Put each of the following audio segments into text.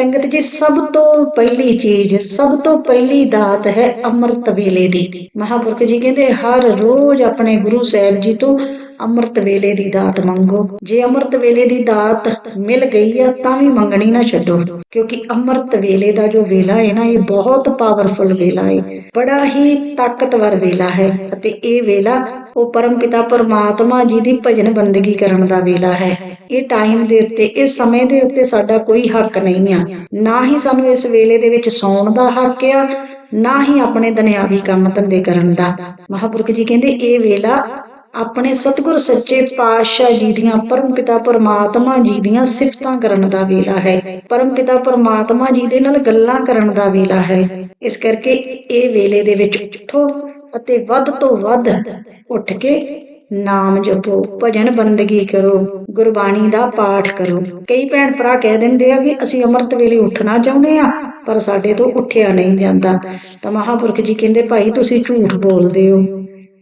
ਸੰਗਤ ਜੀ, ਸਭ ਤੋਂ ਪਹਿਲੀ ਚੀਜ਼, ਸਭ ਤੋਂ ਪਹਿਲੀ ਦਾਤ ਹੈ ਅੰਮ੍ਰਿਤ ਵੇਲੇ ਦੀ। ਮਹਾਪੁਰਖ ਜੀ ਕਹਿੰਦੇ, ਹਰ ਰੋਜ਼ ਆਪਣੇ ਗੁਰੂ ਸਾਹਿਬ ਜੀ ਤੋਂ ਅੰਮ੍ਰਿਤ ਵੇਲੇ ਦੀ ਦਾਤ ਮੰਗੋ। ਜੇ ਅੰਮ੍ਰਿਤ ਵੇਲੇ ਦੀ ਦਾਤ ਮਿਲ ਗਈ ਆ, ਤਾਂ ਵੀ ਮੰਗਣੀ ਨਾ ਛੱਡੋ। ਕਿਉਂਕਿ ਅੰਮ੍ਰਿਤ ਵੇਲੇ ਦਾ ਜੋ ਵੇਲਾ ਹੈ ਨਾ, ਇਹ ਬਹੁਤ ਪਾਵਰਫੁਲ ਵੇਲਾ ਹੈ ਬੜਾ ਹੀ ਤਾਕਤਵਰ ਵੇਲਾ ਹੈ। ਅਤੇ ਇਹ ਵੇਲਾ ਉਹ ਪਰਮਪਿਤਾ ਪਰਮਾਤਮਾ ਜੀ ਦੀ ਭਜਨ ਬੰਦਗੀ ਕਰਨ ਦਾ ਵੇਲਾ ਹੈ। ਇਹ ਟਾਈਮ ਦੇ ਉੱਤੇ ਇਸ ਸਮੇਂ ਦੇ ਉੱਤੇ ਸਾਡਾ ਕੋਈ ਹੱਕ ਨਹੀਂ ਆ। ਨਾ ਹੀ ਸਾਨੂੰ ਇਸ ਵੇਲੇ ਦੇ ਵਿੱਚ ਸੌਣ ਦਾ ਹੱਕ ਆ, ਨਾ ਹੀ ਆਪਣੇ ਦੁਨਿਆਵੀ ਕੰਮ ਧੰਦੇ ਕਰਨ ਦਾ। ਮਹਾਪੁਰਖ ਜੀ ਕਹਿੰਦੇ, ਇਹ ਵੇਲਾ ਆਪਣੇ ਸਤਿਗੁਰ ਸੱਚੇ ਪਾਤਸ਼ਾਹ ਜੀ ਦੀਆਂ ਪਰਮਪਿਤਾ ਪਰਮਾਤਮਾ ਜੀ ਦੀਆਂ ਸਿਫਤਾਂ ਕਰਨ ਦਾ ਵੇਲਾ ਹੈ। ਪਰਮਪਿਤਾ ਪਰਮਾਤਮਾ ਜੀ ਦੇ ਨਾਲ ਗੱਲਾਂ ਕਰਨ ਦਾ ਵੇਲਾ ਹੈ। ਇਸ ਕਰਕੇ ਇਹ ਵੇਲੇ ਦੇ ਵਿੱਚ ਉਠੋ ਅਤੇ ਵੱਧ ਤੋਂ ਵੱਧ ਉੱਠ ਕੇ ਨਾਮ ਜਪੋ, ਭਜਨ ਬੰਦਗੀ ਕਰੋ, ਗੁਰਬਾਣੀ ਦਾ ਪਾਠ ਕਰੋ। ਕਈ ਭੈਣ ਭਰਾ ਕਹਿ ਦਿੰਦੇ ਆ ਵੀ ਅਸੀਂ ਅੰਮ੍ਰਿਤ ਵੇਲੇ ਉੱਠਣਾ ਚਾਹੁੰਦੇ ਆ, ਪਰ ਸਾਡੇ ਤੋਂ ਉੱਠਿਆ ਨਹੀਂ ਜਾਂਦਾ। ਤਾਂ ਮਹਾਪੁਰਖ ਜੀ ਕਹਿੰਦੇ, ਭਾਈ, ਤੁਸੀਂ ਝੂਠ ਬੋਲਦੇ ਹੋ।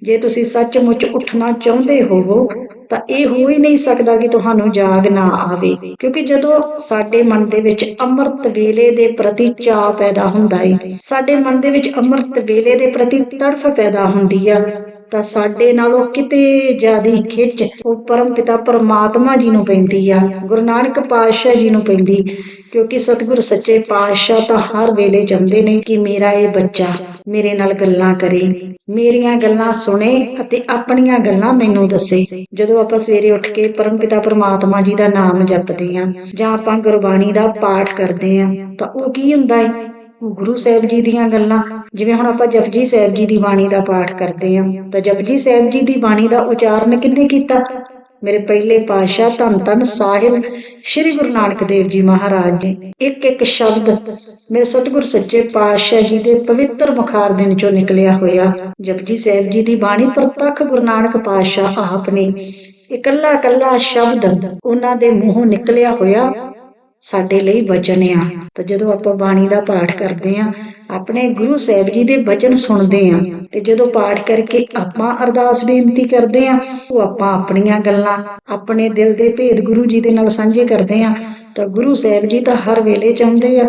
ਜੇ ਤੁਸੀਂ ਸੱਚਮੁੱਚ ਉੱਠਣਾ ਚਾਹੁੰਦੇ ਹੋਵੋ, ਤਾਂ ਇਹ ਹੋ ਹੀ ਨਹੀਂ ਸਕਦਾ ਕਿ ਤੁਹਾਨੂੰ ਜਾਗ ਨਾ ਆਵੇ, ਕਿਉਂਕਿ ਜਦੋਂ ਸਾਡੇ ਮਨ ਦੇ ਵਿੱਚ ਅੰਮ੍ਰਿਤ ਵੇਲੇ ਦੇ ਪ੍ਰਤੀ ਚਾਹ ਪੈਦਾ ਹੁੰਦਾ ਏ, ਸਾਡੇ ਮਨ ਦੇ ਵਿੱਚ ਅੰਮ੍ਰਿਤ ਵੇਲੇ ਦੇ ਪ੍ਰਤੀ ਤੜਫ ਪੈਦਾ ਹੁੰਦੀ ਆ, ਤਾਂ ਸਾਡੇ ਨਾਲੋਂ ਕਿਤੇ ਜ਼ਿਆਦੀ ਖਿੱਚ ਉਹ ਪਰਮ ਪਿਤਾ ਪਰਮਾਤਮਾ ਜੀ ਨੂੰ ਪੈਂਦੀ ਆ, ਗੁਰੂ ਨਾਨਕ ਪਾਤਸ਼ਾਹ ਜੀ ਨੂੰ ਪੈਂਦੀ। ਕਿਉਂਕਿ ਸਤਿਗੁਰ ਸੱਚੇ ਪਾਤਸ਼ਾਹ ਤਾਂ ਹਰ ਵੇਲੇ ਚਾਹੁੰਦੇ ਨੇ ਕਿ ਮੇਰਾ ਇਹ ਬੱਚਾ ਮੇਰੇ ਨਾਲ ਗੱਲਾਂ ਕਰੇ, ਮੇਰੀਆਂ ਗੱਲਾਂ ਸੁਣੇ ਅਤੇ ਆਪਣੀਆਂ ਗੱਲਾਂ ਮੈਨੂੰ ਦੱਸੇ। ਜਦੋਂ ਆਪਾਂ ਸਵੇਰੇ ਉੱਠ ਕੇ ਪਰਮਪਿਤਾ ਪਰਮਾਤਮਾ ਜੀ ਦਾ ਨਾਮ ਜਪਦੇ ਆਂ ਜਾਂ ਆਪਾਂ ਗੁਰਬਾਣੀ ਦਾ ਪਾਠ ਕਰਦੇ ਆਂ ਤਾਂ ਉਹ ਕੀ ਹੁੰਦਾ ਹੈ ਗੁਰੂ ਸਾਹਿਬ ਜੀ ਦੀਆਂ ਗੱਲਾਂ। ਜਿਵੇਂ ਹੁਣ ਆਪਾਂ ਜਪਜੀ ਸਾਹਿਬ ਜੀ ਦੀ ਬਾਣੀ ਦਾ ਪਾਠ ਕਰਦੇ ਆਂ ਤਾਂ ਜਪਜੀ ਸਾਹਿਬ ਜੀ ਦੀ ਬਾਣੀ ਦਾ ਉਚਾਰਨ ਕਿੰਨੇ ਕੀਤਾ? ਮੇਰੇ ਪਹਿਲੇ ਪਾਤਸ਼ਾਹ ਧੰਨ ਧੰਨ ਸਾਹਿਬ ਸ੍ਰੀ ਗੁਰੂ ਨਾਨਕ ਦੇਵ ਜੀ ਮਹਾਰਾਜ ਜੀ। ਇੱਕ ਇੱਕ ਸ਼ਬਦ ਮੇਰੇ ਸਤਿਗੁਰ ਸੱਚੇ ਪਾਤਸ਼ਾਹ ਜੀ ਦੇ ਪਵਿੱਤਰ ਮੁਖਾਰ ਬਿਨ ਚੋਂ ਨਿਕਲਿਆ ਹੋਇਆ। ਜਪਜੀ ਸਾਹਿਬ ਜੀ ਦੀ ਬਾਣੀ ਪ੍ਰਤੱਖ ਗੁਰੂ ਨਾਨਕ ਪਾਤਸ਼ਾਹ ਆਪ ਨੇ। ਇਕੱਲਾ ਇਕੱਲਾ ਸ਼ਬਦ ਉਹਨਾਂ ਦੇ ਮੂੰਹੋਂ ਨਿਕਲਿਆ ਹੋਇਆ। ਸਾਡੇ ਲਈ ਵਚਨ ਆ। ਤਾਂ ਜਦੋਂ ਆਪਾਂ ਬਾਣੀ ਦਾ ਪਾਠ ਕਰਦੇ ਆ, ਆਪਣੇ ਗੁਰੂ ਸਾਹਿਬ ਜੀ ਦੇ ਵਚਨ ਸੁਣਦੇ ਆ, ਤੇ ਜਦੋਂ ਪਾਠ ਕਰਕੇ ਆਪਾਂ ਅਰਦਾਸ ਬੇਨਤੀ ਕਰਦੇ ਆ, ਉਹ ਆਪਾਂ ਆਪਣੀਆਂ ਗੱਲਾਂ, ਆਪਣੇ ਦਿਲ ਦੇ ਭੇਦ ਗੁਰੂ ਜੀ ਦੇ ਨਾਲ ਸਾਂਝੇ ਕਰਦੇ ਆ। ਤਾਂ ਗੁਰੂ ਸਾਹਿਬ ਜੀ ਤਾਂ ਹਰ ਵੇਲੇ ਚਾਹੁੰਦੇ ਆ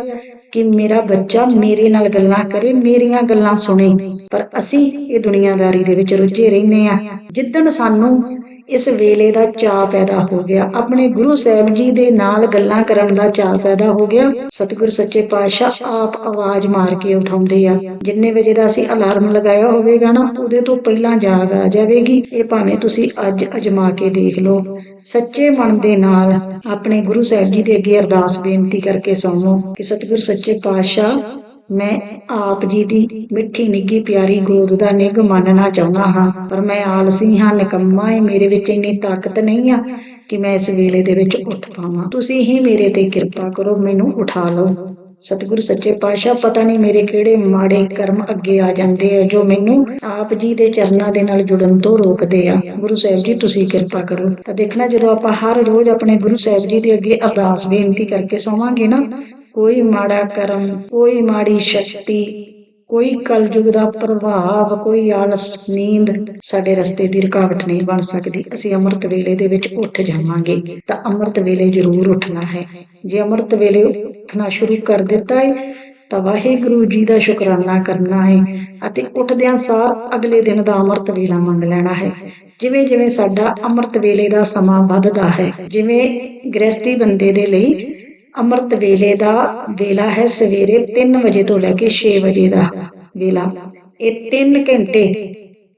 ਕਿ ਮੇਰਾ ਬੱਚਾ ਮੇਰੇ ਨਾਲ ਗੱਲਾਂ ਕਰੇ, ਮੇਰੀਆਂ ਗੱਲਾਂ ਸੁਣੇ। ਪਰ ਅਸੀਂ ਇਹ ਦੁਨੀਆਦਾਰੀ ਦੇ ਵਿੱਚ ਰੁੱਝੇ ਰਹਿੰਦੇ ਆ। ਜਿੱਦਣ ਸਾਨੂੰ ਇਸ ਵੇਲੇ ਦਾ ਚਾਹ ਪੈਦਾ ਹੋ ਗਿਆ। ਆਪਣੇ ਗੁਰੂ ਸਾਹਿਬ ਜੀ ਦੇ ਨਾਲ ਗੱਲਾਂ ਕਰਨ ਦਾ ਚਾਹ ਪੈਦਾ ਹੋ ਗਿਆ। ਸਤਿਗੁਰ ਸੱਚੇ ਪਾਤਸ਼ਾਹ ਆਪ ਆਵਾਜ਼ ਮਾਰ ਕੇ ਉਠਾਉਂਦੇ ਆ। ਜਿੰਨੇ ਵਜੇ ਦਾ ਅਸੀਂ ਅਲਾਰਮ ਲਗਾਇਆ ਹੋਵੇਗਾ ਨਾ, ਉਹਦੇ ਤੋਂ ਪਹਿਲਾਂ ਜਾਗ ਆ ਜਾਵੇਗੀ। ਇਹ ਭਾਵੇਂ ਤੁਸੀਂ ਅੱਜ ਅਜਮਾ ਕੇ ਦੇਖ ਲਓ। ਸੱਚੇ ਮਨ ਦੇ ਨਾਲ ਆਪਣੇ ਗੁਰੂ ਸਾਹਿਬ ਜੀ ਦੇ ਅੱਗੇ ਅਰਦਾਸ ਬੇਨਤੀ ਕਰਕੇ ਸੌਵੋ ਕਿ ਸਤਿਗੁਰ ਸੱਚੇ ਪਾਤਸ਼ਾਹ ਮੈਂ ਆਪ ਜੀ ਦੀ ਮਿੱਠੀ ਨਿੱਗੀ ਪਿਆਰੀ ਗੋਦ ਦਾ ਨਿੱਘ ਮੰਨਣਾ ਚਾਹੁੰਦਾ ਹਾਂ। ਪਰ ਮੈਂ ਆਲਸੀ ਹਾਂ, ਨਿਕੰਮਾ ਹੈ ਮੇਰੇ ਵਿੱਚ ਇੰਨੀ ਤਾਕਤ ਨਹੀਂ ਆ ਕਿ ਮੈਂ ਇਸ ਵੇਲੇ ਦੇ ਵਿੱਚ ਉੱਠ ਪਾਵਾਂ। ਤੁਸੀਂ ਹੀ ਮੇਰੇ ਤੇ ਕਿਰਪਾ ਕਰੋ, ਮੈਨੂੰ ਉਠਾ ਲਓ। ਸਤਿਗੁਰੂ ਸੱਚੇ ਪਾਤਸ਼ਾਹ, ਪਤਾ ਨਹੀਂ ਮੇਰੇ ਕਿਹੜੇ ਮਾੜੇ ਕਰਮ ਅੱਗੇ ਆ ਜਾਂਦੇ ਆ, ਜੋ ਮੈਨੂੰ ਆਪ ਜੀ ਦੇ ਚਰਨਾਂ ਦੇ ਨਾਲ ਜੁੜਨ ਤੋਂ ਰੋਕਦੇ ਆ। ਗੁਰੂ ਸਾਹਿਬ ਜੀ, ਤੁਸੀਂ ਕਿਰਪਾ ਕਰੋ। ਤਾਂ ਦੇਖਣਾ, ਜਦੋਂ ਆਪਾਂ ਹਰ ਰੋਜ਼ ਆਪਣੇ ਗੁਰੂ ਸਾਹਿਬ ਜੀ ਦੇ ਅੱਗੇ ਅਰਦਾਸ ਬੇਨਤੀ ਕਰਕੇ ਸੋਵਾਂਗੇ ਨਾ ਕੋਈ ਮਾੜਾ ਕਰਮ, ਕੋਈ ਮਾੜੀ ਸ਼ਕਤੀ, ਕੋਈ ਕਲਯੁਗ ਦਾ ਪ੍ਰਭਾਵ, ਕੋਈ ਆਲਸ ਨੀਂਦ, ਸਾਡੇ ਰਸਤੇ ਦੀ ਰੁਕਾਵਟ ਨਹੀਂ ਬਣ ਸਕਦੀ। ਅਸੀਂ ਅੰਮ੍ਰਿਤ ਵੇਲੇ ਦੇ ਵਿੱਚ ਉੱਠ ਜਾਵਾਂਗੇ ਤਾਂ ਅੰਮ੍ਰਿਤ ਵੇਲੇ ਜ਼ਰੂਰ ਉੱਠਣਾ ਹੈ। ਜੇ ਅੰਮ੍ਰਿਤ ਵੇਲੇ ਉੱਠਣਾ ਸ਼ੁਰੂ ਕਰ ਦਿੱਤਾ ਹੈ ਤਾਂ ਵਾਹਿਗੁਰੂ ਜੀ ਦਾ ਸ਼ੁਕਰਾਨਾ ਕਰਨਾ ਹੈ ਅਤੇ ਉੱਠਦਿਆਂ ਸਾਰ ਅਗਲੇ ਦਿਨ ਦਾ ਅੰਮ੍ਰਿਤ ਵੇਲਾ ਮੰਗ ਲੈਣਾ ਹੈ। ਜਿਵੇਂ ਜਿਵੇਂ ਸਾਡਾ ਅੰਮ੍ਰਿਤ ਵੇਲੇ ਦਾ ਸਮਾਂ ਵੱਧਦਾ ਹੈ, ਜਿਵੇਂ ਗ੍ਰਸਤੀ ਬੰਦੇ ਦੇ ਲਈ ਅੰਮ੍ਰਿਤ ਵੇਲੇ ਦਾ ਵੇਲਾ ਹੈ ਸਵੇਰੇ 3 ਵਜੇ ਤੋਂ ਲੈ ਕੇ 6 ਵਜੇ ਦਾ ਵੇਲਾ। ਇਹ 3 ਘੰਟੇ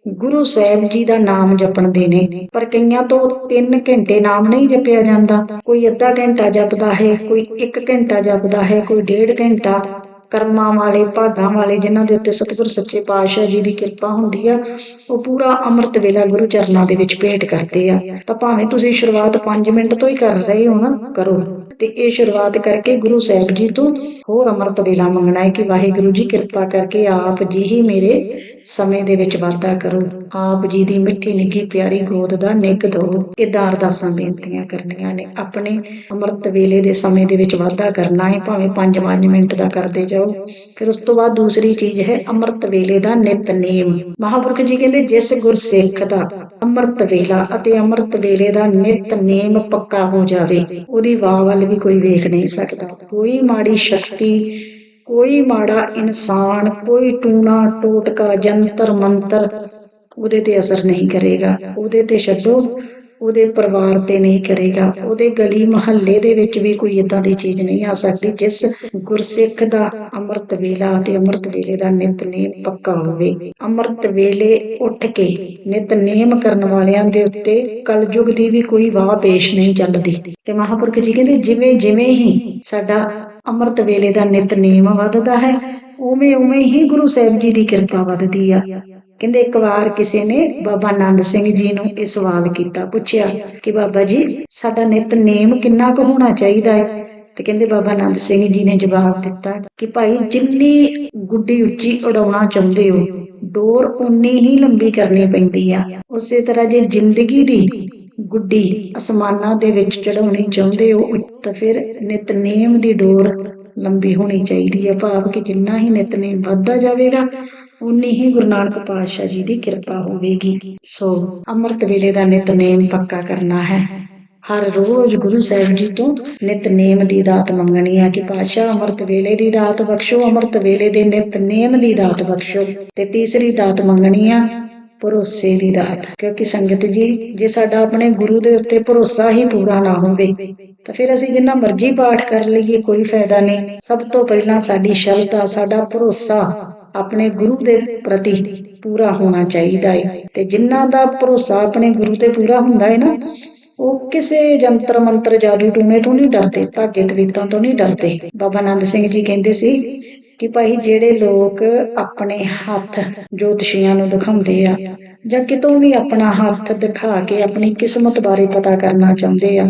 ਗੁਰੂ ਸਾਹਿਬ ਜੀ ਦਾ ਨਾਮ ਜਪਣ ਦੇ ਨੇ, ਪਰ ਕਈਆਂ ਤੋਂ 3 ਘੰਟੇ ਨਾਮ ਨਹੀਂ ਜਪਿਆ ਜਾਂਦਾ। ਕੋਈ ਅੱਧਾ ਘੰਟਾ ਜਪਦਾ ਹੈ, ਕੋਈ 1 ਘੰਟਾ ਜਪਦਾ ਹੈ, ਕੋਈ ਡੇਢ ਘੰਟਾ। ਕਰਮਾਂ ਵਾਲੇ, ਭਾਗਾਂ ਵਾਲੇ ਜਿਨ੍ਹਾਂ ਦੇ ਉੱਤੇ ਸਤਿਗੁਰ ਸੱਚੇ ਪਾਤਸ਼ਾਹ ਜੀ ਦੀ ਕਿਰਪਾ ਹੁੰਦੀ ਆ, ਉਹ ਪੂਰਾ ਅੰਮ੍ਰਿਤ ਵੇਲਾ ਗੁਰੂ ਚਰਨਾਂ ਦੇ ਵਿੱਚ ਭੇਟ ਕਰਦੇ ਆ। ਤਾਂ ਭਾਵੇਂ ਤੁਸੀਂ ਸ਼ੁਰੂਆਤ 5 ਮਿੰਟ ਤੋਂ ਹੀ ਕਰ ਰਹੇ ਹੋ ਨਾ, ਕਰੋ। ਤੇ ਇਹ ਸ਼ੁਰੂਆਤ ਕਰਕੇ ਗੁਰੂ ਸਾਹਿਬ ਜੀ ਤੋਂ ਹੋਰ ਅੰਮ੍ਰਿਤ ਵੇਲਾ ਮੰਗਣਾ ਹੈ ਕਿ ਵਾਹਿਗੁਰੂ ਜੀ ਕਿਰਪਾ ਕਰਕੇ ਆਪ ਜੀ ਹੀ ਮੇਰੇ ਸਮੇਂ ਦੇ ਵਿੱਚ ਵਾਧਾ ਕਰੋ। ਆਪ ਜੀ ਦੀ ਮਿੱਠੀ ਨਿੱਘੀ ਪਿਆਰੀ ਗੋਦ ਦਾ ਨਿੱਘ ਦੋ ਇਦਾਂ ਅਰਦਾਸਾਂ ਬੇਨਤੀਆਂ ਕਰਨੀਆਂ ਨੇ। ਆਪਣੇ ਅੰਮ੍ਰਿਤ ਵੇਲੇ ਦੇ ਸਮੇਂ ਦੇ ਵਿੱਚ ਵਾਧਾ ਕਰਨਾ ਹੈ ਭਾਵੇਂ 5-5 ਮਿੰਟ ਦਾ ਕਰਦੇ ਜਾਓ। ਫਿਰ ਉਸ ਤੋਂ ਬਾਅਦ ਦੂਸਰੀ ਚੀਜ਼ ਹੈ ਅੰਮ੍ਰਿਤ ਵੇਲੇ ਦਾ ਨਿਤਨੇਮ। ਮਹਾਪੁਰਖ ਜੀ ਕਹਿੰਦੇ, ਜਿਸ ਗੁਰਸਿੱਖ ਦਾ ਅੰਮ੍ਰਿਤ ਵੇਲਾ ਅਤੇ ਅੰਮ੍ਰਿਤ ਵੇਲੇ ਦਾ ਨਿਤਨੇਮ ਪੱਕਾ ਹੋ ਜਾਵੇ, ਉਹਦੀ ਵਾਹ ਵੱਲ ਵੀ ਕੋਈ ਵੇਖ ਨਹੀਂ ਸਕਦਾ। ਕੋਈ ਮਾੜੀ ਸ਼ਕਤੀ ਕੋਈ ਮਾੜਾ ਇਨਸਾਨ, ਕੋਈ ਟੂਣਾ ਟੋਟਕਾ, ਜੰਤਰ ਮੰਤਰ ਉਹਦੇ ਤੇ ਅਸਰ ਨਹੀਂ ਕਰੇਗਾ। ਉਹਦੇ ਤੇ ਛੱਡੋ, ਉਹਦੇ ਪਰਿਵਾਰ ਤੇ ਨਹੀਂ ਕਰੇਗਾ। ਉਹਦੇ ਗਲੀ ਮੁਹੱਲੇ ਦੇ ਵਿੱਚ ਵੀ ਕੋਈ ਇਦਾਂ ਦੀ ਚੀਜ਼ ਨਹੀਂ ਆ ਸਕਦੀ ਜਿਸ ਗੁਰਸਿੱਖ ਦਾ ਅੰਮ੍ਰਿਤ ਵੇਲਾ ਤੇ ਅੰਮ੍ਰਿਤ ਵੇਲੇ ਦਾ ਨਿਤਨੇਮ ਪੱਕਾ ਹੋਵੇ। ਅੰਮ੍ਰਿਤ ਵੇਲੇ ਉੱਠ ਕੇ ਨਿਤਨੇਮ ਕਰਨ ਵਾਲਿਆਂ ਦੇ ਉੱਤੇ ਕਲਯੁਗ ਦੀ ਵੀ ਕੋਈ ਵਾਹ ਪੇਸ਼ ਨਹੀਂ ਚੱਲਦੀ। ਤੇ ਮਹਾਪੁਰਖ ਜੀ ਕਹਿੰਦੇ ਜਿਵੇਂ ਜਿਵੇਂ ਹੀ ਸਾਡਾ ਅੰਮ੍ਰਿਤ ਵੇਲੇ ਦਾ ਨਿਤਨੇਮ ਵੱਧਦਾ ਹੈ, ਉਵੇਂ ਉਵੇਂ ਹੀ ਗੁਰੂ ਸਾਹਿਬ ਜੀ ਦੀ ਕਿਰਪਾ ਵੱਧਦੀ ਆ। ਕਹਿੰਦੇ ਇੱਕ ਵਾਰ ਕਿਸੇ ਨੇ ਬਾਬਾ ਆਨੰਦ ਸਿੰਘ ਜੀ ਨੂੰ ਇਹ ਸਵਾਲ ਕੀਤਾ, ਪੁੱਛਿਆ ਕਿ ਬਾਬਾ ਜੀ, ਸਾਡਾ ਨਿਤਨੇਮ ਕਿੰਨਾ ਕੁ ਹੋਣਾ ਚਾਹੀਦਾ ਹੈ? ਤੇ ਕਹਿੰਦੇ ਬਾਬਾ ਆਨੰਦ ਸਿੰਘ ਜੀ ਨੇ ਜਵਾਬ ਦਿੱਤਾ ਕਿ ਭਾਈ, ਜਿੰਨੀ ਗੁੱਡੀ ਉੱਚੀ ਉਡਾਉਣਾ ਚਾਹੁੰਦੇ ਹੋ, ਡੋਰ ਉਨੀ ਹੀ ਲੰਬੀ ਕਰਨੀ ਪੈਂਦੀ ਆ। ਉਸੇ ਤਰ੍ਹਾਂ ਜੇ ਜ਼ਿੰਦਗੀ ਦੀ ਗੁੱਡੀ ਅਸਮਾਨਾਂ ਦੇ ਵਿੱਚ ਚੜਾਉਣੀ ਚਾਹੁੰਦੇ ਹੋ ਤਾਂ ਫਿਰ ਨਿਤਨੇਮ ਦੀ ਡੋਰ ਲੰਬੀ ਹੋਣੀ ਚਾਹੀਦੀ ਹੈ। ਭਾਵ ਕਿ ਜਿੰਨਾ ਹੀ ਨਿਤਨੇਮ ਵੱਧਦਾ ਜਾਵੇਗਾ ਉਨੀ ਹੀ ਗੁਰੂ ਨਾਨਕ ਪਾਤਸ਼ਾਹ ਜੀ ਦੀ ਕਿਰਪਾ ਹੋਵੇਗੀ। ਸੋ ਅੰਮ੍ਰਿਤ ਵੇਲੇ ਦਾ ਨਿਤਨੇਮ ਪੱਕਾ ਕਰਨਾ ਹੈ। ਹਰ ਰੋਜ਼ ਗੁਰੂ ਸਾਹਿਬ ਜੀ ਤੋਂ ਨਿਤਨੇਮ ਦੀ ਦਾਤ ਮੰਗਣੀ ਹੈ ਕਿ ਪਾਤਸ਼ਾਹ ਅੰਮ੍ਰਿਤ ਵੇਲੇ ਦੀ ਦਾਤ ਬਖਸ਼ੋ, ਅੰਮ੍ਰਿਤ ਵੇਲੇ ਦੇ ਨਿਤਨੇਮ ਦੀ ਦਾਤ ਬਖਸ਼ੋ। ਤੇ ਤੀਸਰੀ ਦਾਤ ਮੰਗਣੀ ਆ ਭਰੋਸੇ ਦੀ ਦਾਤ ਕਿਉਂਕਿ ਸੰਗਤ ਜੀ, ਜੇ ਸਾਡਾ ਆਪਣੇ ਗੁਰੂ ਦੇ ਉੱਤੇ ਭਰੋਸਾ ਹੀ ਪੂਰਾ ਨਾ ਹੋਵੇ, ਤਾਂ ਫਿਰ ਅਸੀਂ ਜਿੰਨਾ ਮਰਜ਼ੀ ਪਾਠ ਕਰ ਲਈਏ, ਕੋਈ ਫਾਇਦਾ ਨਹੀਂ। ਸਭ ਤੋਂ ਪਹਿਲਾਂ ਸਾਡੀ ਸ਼ਰਧਾ, ਸਾਡਾ ਭਰੋਸਾ ਆਪਣੇ ਗੁਰੂ ਦੇ ਪ੍ਰਤੀ ਪੂਰਾ ਹੋਣਾ ਚਾਹੀਦਾ ਹੈ ਤੇ ਜਿਨ੍ਹਾਂ ਦਾ ਭਰੋਸਾ ਆਪਣੇ ਗੁਰੂ ਤੇ ਪੂਰਾ ਹੁੰਦਾ ਹੈ ਨਾ, ਉਹ ਕਿਸੇ ਜੰਤਰ ਮੰਤਰ ਜਾਦੂ ਟੂਣੇ ਤੋਂ ਨਹੀਂ ਡਰਦੇ ਧਾਗੇ ਤਵੀਤਾਂ ਤੋਂ ਨਹੀਂ ਡਰਦੇ। ਬਾਬਾ ਆਨੰਦ ਸਿੰਘ ਜੀ ਕਹਿੰਦੇ ਸੀ ਕਿ ਭਾਈ ਜਿਹੜੇ ਲੋਕ ਆਪਣੇ ਹੱਥ ਜੋਤਸ਼ੀਆਂ ਨੂੰ ਦਿਖਾਉਂਦੇ ਆ ਜਾਂ ਕਿਤੋਂ ਵੀ ਆਪਣਾ ਹੱਥ ਦਿਖਾ ਕੇ ਆਪਣੀ ਕਿਸਮਤ ਬਾਰੇ ਪਤਾ ਕਰਨਾ ਚਾਹੁੰਦੇ ਆ,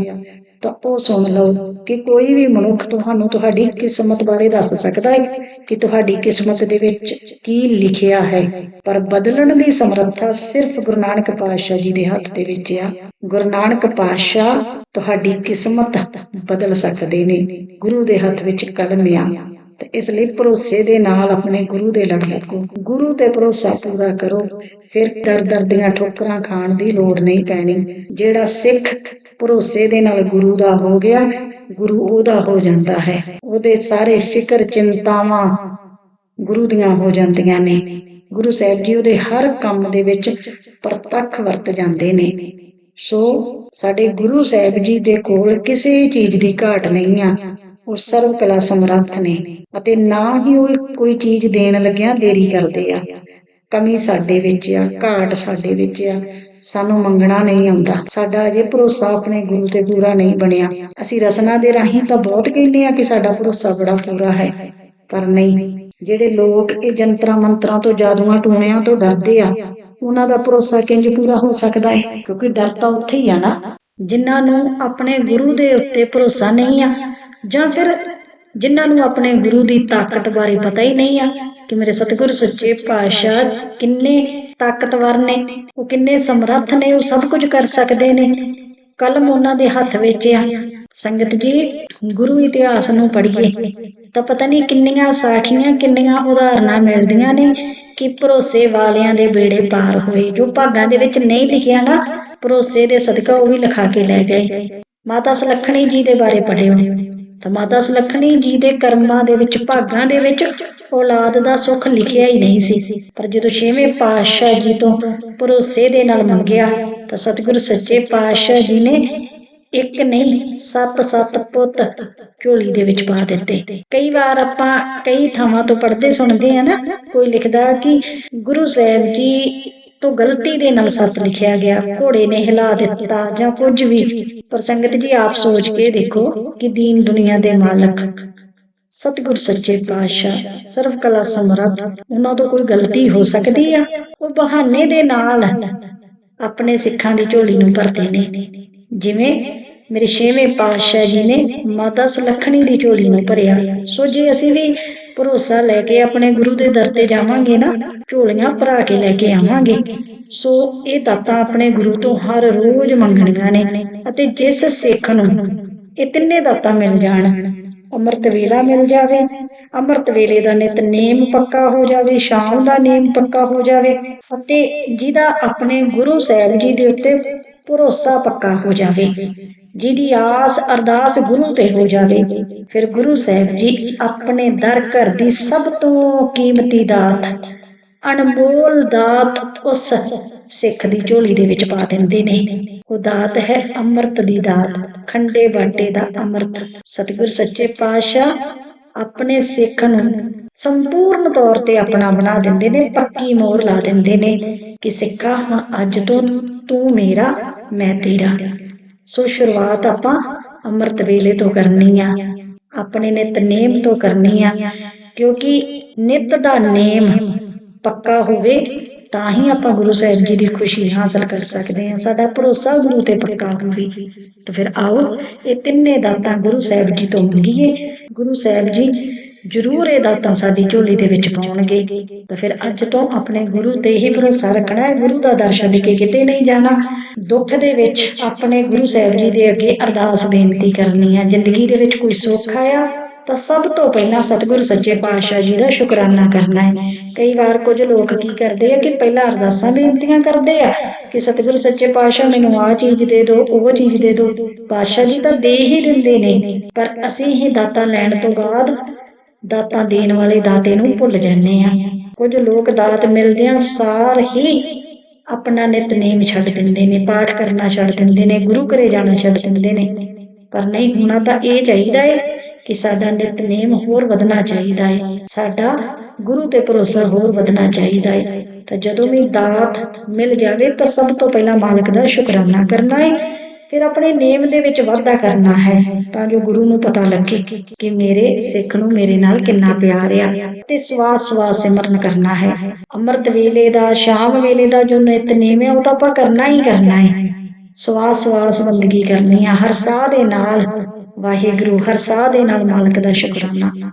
ਤਾਂ ਉਹ ਸੁਣ ਲਓ ਕਿ ਕੋਈ ਵੀ ਮਨੁੱਖ ਤੁਹਾਨੂੰ ਤੁਹਾਡੀ ਕਿਸਮਤ ਬਾਰੇ ਦੱਸ ਸਕਦਾ ਹੈ ਕਿ ਤੁਹਾਡੀ ਕਿਸਮਤ ਦੇ ਵਿੱਚ ਕੀ ਲਿਖਿਆ ਹੈ। ਪਰ ਬਦਲਣ ਦੀ ਸਮਰੱਥਾ ਸਿਰਫ ਗੁਰੂ ਨਾਨਕ ਪਾਤਸ਼ਾਹ ਜੀ ਦੇ ਹੱਥ ਦੇ ਵਿੱਚ ਆ। ਗੁਰੂ ਨਾਨਕ ਪਾਤਸ਼ਾਹ ਤੁਹਾਡੀ ਕਿਸਮਤ ਬਦਲ ਸਕਦੇ ਨੇ। ਗੁਰੂ ਦੇ ਹੱਥ ਵਿੱਚ ਕਲਮ ਆ। ਤੇ ਇਸ ਲਈ ਭਰੋਸੇ ਦੇ ਨਾਲ ਆਪਣੇ ਗੁਰੂ ਦੇ ਲੜ ਲੱਗੋ। ਗੁਰੂ ਤੇ ਭਰੋਸਾ ਪੂਰਾ ਕਰੋ। ਫਿਰ ਦਰ ਦੀਆਂ ਠੋਕਰਾਂ ਖਾਣ ਦੀ ਲੋੜ ਨਹੀਂ ਪੈਣੀ। ਜਿਹੜਾ ਸਿੱਖ ਭਰੋਸੇ ਦੇ ਨਾਲ ਗੁਰੂ ਦਾ ਹੋ ਗਿਆ, ਗੁਰੂ ਉਹਦਾ ਹੋ ਜਾਂਦਾ ਹੈ। ਉਹਦੇ ਸਾਰੇ ਫਿਕਰ, ਚਿੰਤਾਵਾਂ ਗੁਰੂ ਦੀਆਂ ਹੋ ਜਾਂਦੀਆਂ ਨੇ। ਗੁਰੂ ਸਾਹਿਬ ਜੀ ਉਹਦੇ ਹਰ ਕੰਮ ਦੇ ਵਿੱਚ ਪ੍ਰਤੱਖ ਵਰਤ ਜਾਂਦੇ ਨੇ। ਸੋ ਸਾਡੇ ਗੁਰੂ ਸਾਹਿਬ ਜੀ ਦੇ ਕੋਲ ਕਿਸੇ ਚੀਜ਼ ਦੀ ਘਾਟ ਨਹੀਂ ਆ। ਉਹ ਸਰਵ ਕਲਾ ਸਮਰੱਥ ਨੇ ਅਤੇ ਨਾ ਹੀ ਉਹ ਕੋਈ ਚੀਜ਼ ਦੇਣ ਲੱਗਿਆ ਦੇਰੀ ਕਰਦੇ ਆ। ਕਮੀ ਸਾਡੇ ਵਿੱਚ ਆ, ਘਾਟ ਸਾਡੇ ਵਿੱਚ ਆ, ਸਾਨੂੰ ਮੰਗਣਾ ਨਹੀਂ ਆਉਂਦਾ। ਸਾਡਾ ਅਜੇ ਭਰੋਸਾ ਆਪਣੇ ਗੁਰੂ ਤੇ ਪੂਰਾ ਨਹੀਂ ਬਣਿਆ। ਅਸੀਂ ਰਸਨਾ ਦੇ ਰਾਹੀਂ ਤਾਂ ਬਹੁਤ ਕਹਿੰਦੇ ਆ ਕਿ ਸਾਡਾ ਭਰੋਸਾ ਬੜਾ ਪੂਰਾ ਹੈ। ਪਰ ਨਹੀਂ, ਜਿਹੜੇ ਲੋਕ ਇਹ ਜੰਤਰਾਂ ਮੰਤਰਾਂ ਤੋਂ ਜਾਦੂਆਂ ਟੂਣਿਆਂ ਤੋਂ ਡਰਦੇ ਆ, ਉਹਨਾਂ ਦਾ ਭਰੋਸਾ ਕਿੰਜ ਪੂਰਾ ਹੋ ਸਕਦਾ ਹੈ? ਕਿਉਂਕਿ ਡਰ ਤਾਂ ਉੱਥੇ ਹੀ ਆ ਨਾ। ਜਿਨ੍ਹਾਂ ਨੂੰ ਆਪਣੇ ਗੁਰੂ ਦੇ ਉੱਤੇ ਭਰੋਸਾ ਨਹੀਂ ਆ ਜਾਂ ਫਿਰ ਜਿਨ੍ਹਾਂ ਨੂੰ ਆਪਣੇ ਗੁਰੂ ਦੀ ਤਾਕਤ ਬਾਰੇ ਪਤਾ ਹੀ ਨਹੀਂ ਆ ਕਿ ਮੇਰੇ ਸਤਿਗੁਰ ਸੱਚੇ ਪਾਤਸ਼ਾਹ ਕਿੰਨੇ ਤਾਕਤਵਰ ਨੇ, ਉਹ ਕਿੰਨੇ ਸਮਰੱਥ ਨੇ, ਉਹ ਸਭ ਕੁਝ ਕਰ ਸਕਦੇ ਨੇ। ਕਲਮ ਉਹਨਾਂ ਦੇ ਹੱਥ ਵਿੱਚ ਆ। ਸੰਗਤ ਜੀ, ਗੁਰੂ ਇਤਿਹਾਸ ਨੂੰ ਪੜ੍ਹੀਏ, ਤਾਂ ਪਤਾ ਨਹੀਂ ਕਿੰਨੀਆਂ ਸਾਖੀਆਂ, ਕਿੰਨੀਆਂ ਉਦਾਹਰਨਾਂ ਮਿਲਦੀਆਂ ਨੇ ਕਿ ਭਰੋਸੇ ਵਾਲਿਆਂ ਦੇ ਬੇੜੇ ਪਾਰ ਹੋਏ। ਜੋ ਭਾਗਾਂ ਦੇ ਵਿੱਚ ਨਹੀਂ ਲਿਖਿਆ ਨਾ, ਭਰੋਸੇ ਦੇ ਸਦਕਾ ਉਹ ਵੀ ਲਿਖਾ ਕੇ ਲੈ ਗਏ। ਮਾਤਾ ਸੁਲੱਖਣੀ ਜੀ ਦੇ ਬਾਰੇ ਪੜ੍ਹਿਓ। ਤਾਂ ਮਾਤਾ ਸੁਲੱਖਣੀ ਜੀ ਦੇ ਕਰਮਾਂ ਦੇ ਵਿੱਚ, ਭਾਗਾਂ ਦੇ ਵਿੱਚ ਔਲਾਦ ਦਾ ਸੁੱਖ ਲਿਖਿਆ ਹੀ ਨਹੀਂ ਸੀ। ਪਰ ਜਦੋਂ ਛੇਵੇਂ ਪਾਤਸ਼ਾਹ ਜੀ ਤੋਂ ਭਰੋਸੇ ਦੇ ਨਾਲ ਮੰਗਿਆ, ਤਾਂ ਸਤਿਗੁਰੂ ਸੱਚੇ ਪਾਤਸ਼ਾਹ ਜੀ ਨੇ ਇੱਕ ਨਹੀਂ ਸੱਤ ਸੱਤ ਪੁੱਤ ਝੋਲੀ ਦੇ ਵਿੱਚ ਪਾ ਦਿੱਤੇ। ਕਈ ਵਾਰ ਆਪਾਂ ਕਈ ਥਾਵਾਂ ਤੋਂ ਪੜ੍ਹਦੇ ਸੁਣਦੇ ਆ ਨਾ, ਕੋਈ ਲਿਖਦਾ ਕਿ ਗੁਰੂ ਸਾਹਿਬ ਜੀ ਤੋਂ ਗਲਤੀ ਦੇ ਨਾਲ ਸੱਤ ਲਿਖਿਆ ਗਿਆ। ਘੋੜੇ ਨੇ ਹਿਲਾ ਦਿੱਤਾ ਜਾਂ ਕੁਝ ਵੀ। ਪਰ ਸੰਗਤ ਜੀ, ਆਪ ਸੋਚ ਕੇ ਦੇਖੋ ਕਿ ਦੀਨ ਦੁਨੀਆ ਦੇ ਮਾਲਕ ਸਤਿਗੁਰ ਸੱਚੇ ਪਾਤਸ਼ਾਹ ਸਰਵ ਕਲਾ ਸਮਰੱਥ, ਉਹਨਾਂ ਤੋਂ ਕੋਈ ਗਲਤੀ ਹੋ ਸਕਦੀ ਆ? ਉਹ ਬਹਾਨੇ ਦੇ ਨਾਲ ਆਪਣੇ ਸਿੱਖਾਂ ਦੀ ਝੋਲੀ ਨੂੰ ਭਰਦੇ ਨੇ। ਜਿਵੇਂ ਮੇਰੇ ਛੇਵੇਂ ਪਾਤਸ਼ਾਹ ਜੀ ਨੇ ਮਾਤਾ ਸੁਲੱਖਣੀ ਦੀ ਝੋਲੀ ਨੂੰ ਭਰਿਆ। ਸੋ ਜੇ ਅਸੀਂ ਵੀ ਭਰੋਸਾ ਲੈ ਕੇ ਆਪਣੇ ਗੁਰੂ ਦੇ ਦਰ ਤੇ ਜਾਵਾਂਗੇ ਨਾ, ਝੋਲੀਆਂ ਭਰਾ ਕੇ ਲੈ ਕੇ ਆਵਾਂਗੇ। ਸੋ ਇਹ ਦਾਤਾਂ ਆਪਣੇ ਗੁਰੂ ਤੋਂ ਹਰ ਰੋਜ਼ ਮੰਗਣੀਆਂ ਨੇ ਅਤੇ ਜਿਸ ਸਿੱਖ ਨੂੰ ਇਹ ਤਿੰਨੇ ਦਾਤਾਂ ਮਿਲ ਜਾਣ, ਅੰਮ੍ਰਿਤ ਵੇਲਾ ਮਿਲ ਜਾਵੇ, ਅੰਮ੍ਰਿਤ ਵੇਲੇ ਦਾ ਨਿਤਨੇਮ ਪੱਕਾ ਹੋ ਜਾਵੇ, ਸ਼ਾਮ ਦਾ ਨੇਮ ਪੱਕਾ ਹੋ ਜਾਵੇ ਅਤੇ ਜਿਹਦਾ ਆਪਣੇ ਗੁਰੂ ਸਾਹਿਬ ਜੀ ਦੇ ਉੱਤੇ ਭਰੋਸਾ ਪੱਕਾ ਹੋ ਜਾਵੇ। ਜਿਹਦੀ ਆਸ ਅਰਦਾਸ ਗੁਰੂ ਤੇ ਹੋ ਜਾਵੇ। ਫਿਰ ਗੁਰੂ ਸਾਹਿਬ ਜੀ ਆਪਣੇ ਦਰ ਘਰ ਦੀ ਸਭ ਤੋਂ ਕੀਮਤੀ ਦਾਤ, ਅਨਮੋਲ ਦਾਤ ਉਸ ਸਿੱਖ ਦੀ ਝੋਲੀ ਦੇ ਵਿੱਚ ਪਾ ਦਿੰਦੇ ਨੇ। ਉਹ ਦਾਤ ਹੈ ਅੰਮ੍ਰਿਤ ਦੀ ਦਾਤ, ਖੰਡੇ ਬਾਟੇ ਦਾ ਅੰਮ੍ਰਿਤ। ਸਤਿਗੁਰ ਸੱਚੇ ਪਾਤਸ਼ਾਹ ਆਪਣੇ ਸਿੱਖ ਨੂੰ ਸੰਪੂਰਨ ਤੌਰ ਤੇ ਆਪਣਾ ਬਣਾ ਦਿੰਦੇ ਨੇ, ਪੱਕੀ ਮੋਹਰ ਲਾ ਦਿੰਦੇ ਨੇ ਕਿ ਸਿੱਖਾ, ਹੁਣ ਅੱਜ ਤੋਂ ਤੂੰ ਮੇਰਾ, ਮੈਂ ਤੇਰਾ। ਸੋ ਸ਼ੁਰੂਆਤ ਆਪਾਂ ਅੰਮ੍ਰਿਤ ਵੇਲੇ ਤੋਂ ਕਰਨੀ ਆ। ਆਪਣੇ ਨਿਤਨੇਮ ਤੋਂ ਕਰਨੀ ਆ। ਕਿਉਂਕਿ ਨਿਤ ਦਾ ਨੇਮ ਪੱਕਾ ਹੋਵੇ, ਤਾਂ ਹੀ ਆਪਾਂ ਗੁਰੂ ਸਾਹਿਬ ਜੀ ਦੀ ਖੁਸ਼ੀ ਹਾਸਲ ਕਰ ਸਕਦੇ ਹਾਂ ਸਾਡਾ ਭਰੋਸਾ ਗੁਰੂ ਤੇ ਪੱਕਾ ਹੋਵੇ। ਤਾਂ ਫਿਰ ਆਓ, ਇਹ ਤਿੰਨੇ ਦਾਤਾਂ ਗੁਰੂ ਸਾਹਿਬ ਜੀ ਤੋਂ ਮੰਗੀਏ। ਗੁਰੂ ਸਾਹਿਬ ਜੀ ਜ਼ਰੂਰ ਇਹ ਦਾਤਾਂ ਸਾਡੀ ਝੋਲੀ ਦੇ ਵਿੱਚ ਪਾਉਣਗੇ। ਤਾਂ ਫਿਰ ਅੱਜ ਤੋਂ ਆਪਣੇ ਗੁਰੂ ਤੇ ਹੀ ਭਰੋਸਾ ਰੱਖਣਾ ਹੈ। ਗੁਰੂ ਦਾ ਦਰਸ਼ਨ ਕੇ ਕਿਤੇ ਨਹੀਂ ਜਾਣਾ। ਦੁੱਖ ਦੇ ਵਿੱਚ ਆਪਣੇ ਗੁਰੂ ਸਾਹਿਬ ਜੀ ਦੇ ਅੱਗੇ ਅਰਦਾਸ ਬੇਨਤੀ ਕਰਨੀ ਹੈ। ਜ਼ਿੰਦਗੀ ਦੇ ਵਿੱਚ ਕੋਈ ਸੁੱਖ ਆਇਆ ਤਾਂ ਸਭ ਤੋਂ ਪਹਿਲਾਂ ਸਤਿਗੁਰੂ ਸੱਚੇ ਪਾਤਸ਼ਾਹ ਜੀ ਦਾ ਸ਼ੁਕਰਾਨਾ ਕਰਨਾ ਹੈ। ਕਈ ਵਾਰ ਕੁਝ ਲੋਕ ਕੀ ਕਰਦੇ ਆ ਕਿ ਪਹਿਲਾਂ ਅਰਦਾਸਾਂ ਬੇਨਤੀਆਂ ਕਰਦੇ ਆ ਕਿ ਸਤਿਗੁਰੂ ਸੱਚੇ ਪਾਤਸ਼ਾਹ ਮੈਨੂੰ ਆਹ ਚੀਜ਼ ਦੇ ਦਿਓ, ਉਹ ਚੀਜ਼ ਦੇ ਦਿਓ। ਪਾਤਸ਼ਾਹ ਜੀ ਤਾਂ ਦੇ ਹੀ ਦਿੰਦੇ ਨੇ। ਪਰ ਅਸੀਂ ਇਹ ਦਾਤਾ ਲੈਣ ਤੋਂ ਬਾਅਦ ਦਾਤਾਂ ਦੇਣ ਵਾਲੇ ਦਾਤੇ ਨੂੰ ਭੁੱਲ ਜਾਂਦੇ ਆ। ਕੁਝ ਲੋਕ ਦਾਤ ਮਿਲਦਿਆਂ ਸਾਰ ਹੀ ਆਪਣਾ ਨਿਤਨੇਮ ਛੱਡ ਦਿੰਦੇ ਨੇ, ਪਾਠ ਕਰਨਾ ਛੱਡ ਦਿੰਦੇ ਨੇ, ਗੁਰੂ ਘਰੇ ਜਾਣਾ ਛੱਡ ਦਿੰਦੇ ਨੇ। ਪਰ ਨਹੀਂ ਹੋਣਾ ਤਾਂ ਇਹ ਚਾਹੀਦਾ ਹੈ ਕਿ ਸਾਡਾ ਨਿਤਨੇਮ ਹੋਰ ਵਧਣਾ ਚਾਹੀਦਾ ਹੈ ਸਾਡਾ ਗੁਰੂ ਤੇ ਭਰੋਸਾ ਹੋਰ ਵਧਣਾ ਚਾਹੀਦਾ ਹੈ ਤਾਂ ਜਦੋਂ ਵੀ ਦਾਤ ਮਿਲ ਜਾਵੇ ਤਾਂ ਸਭ ਤੋਂ ਪਹਿਲਾਂ ਮਾਲਕ ਦਾ ਸ਼ੁਕਰਾਨਾ ਕਰਨਾ ਏ। ਫਿਰ ਆਪਣੇ ਨੇਮ ਦੇ ਵਿੱਚ ਵਾਧਾ ਕਰਨਾ ਹੈ ਤਾਂ ਜੋ ਗੁਰੂ ਨੂੰ ਪਤਾ ਲੱਗੇ ਕਿ ਮੇਰੇ ਸਿੱਖ ਨੂੰ ਮੇਰੇ ਨਾਲ ਕਿੰਨਾ ਪਿਆਰ ਆ ਤੇ ਸਵਾਸ ਸਵਾਸ ਸਿਮਰਨ ਕਰਨਾ ਹੈ। ਅੰਮ੍ਰਿਤ ਵੇਲੇ ਦਾ, ਸ਼ਾਮ ਵੇਲੇ ਦਾ ਜੋ ਨਿਤਨੇਮ ਹੈ ਉਹ ਤਾਂ ਆਪਾਂ ਕਰਨਾ ਹੀ ਕਰਨਾ ਹੈ। ਸਵਾਸ ਸਵਾਸ ਬੰਦਗੀ ਕਰਨੀ ਆ, ਹਰ ਸਾਹ ਦੇ ਨਾਲ ਵਾਹਿਗੁਰੂ, ਹਰ ਸਾਹ ਦੇ ਨਾਲ ਮਾਲਕ ਦਾ ਸ਼ੁਕਰਾਨਾ।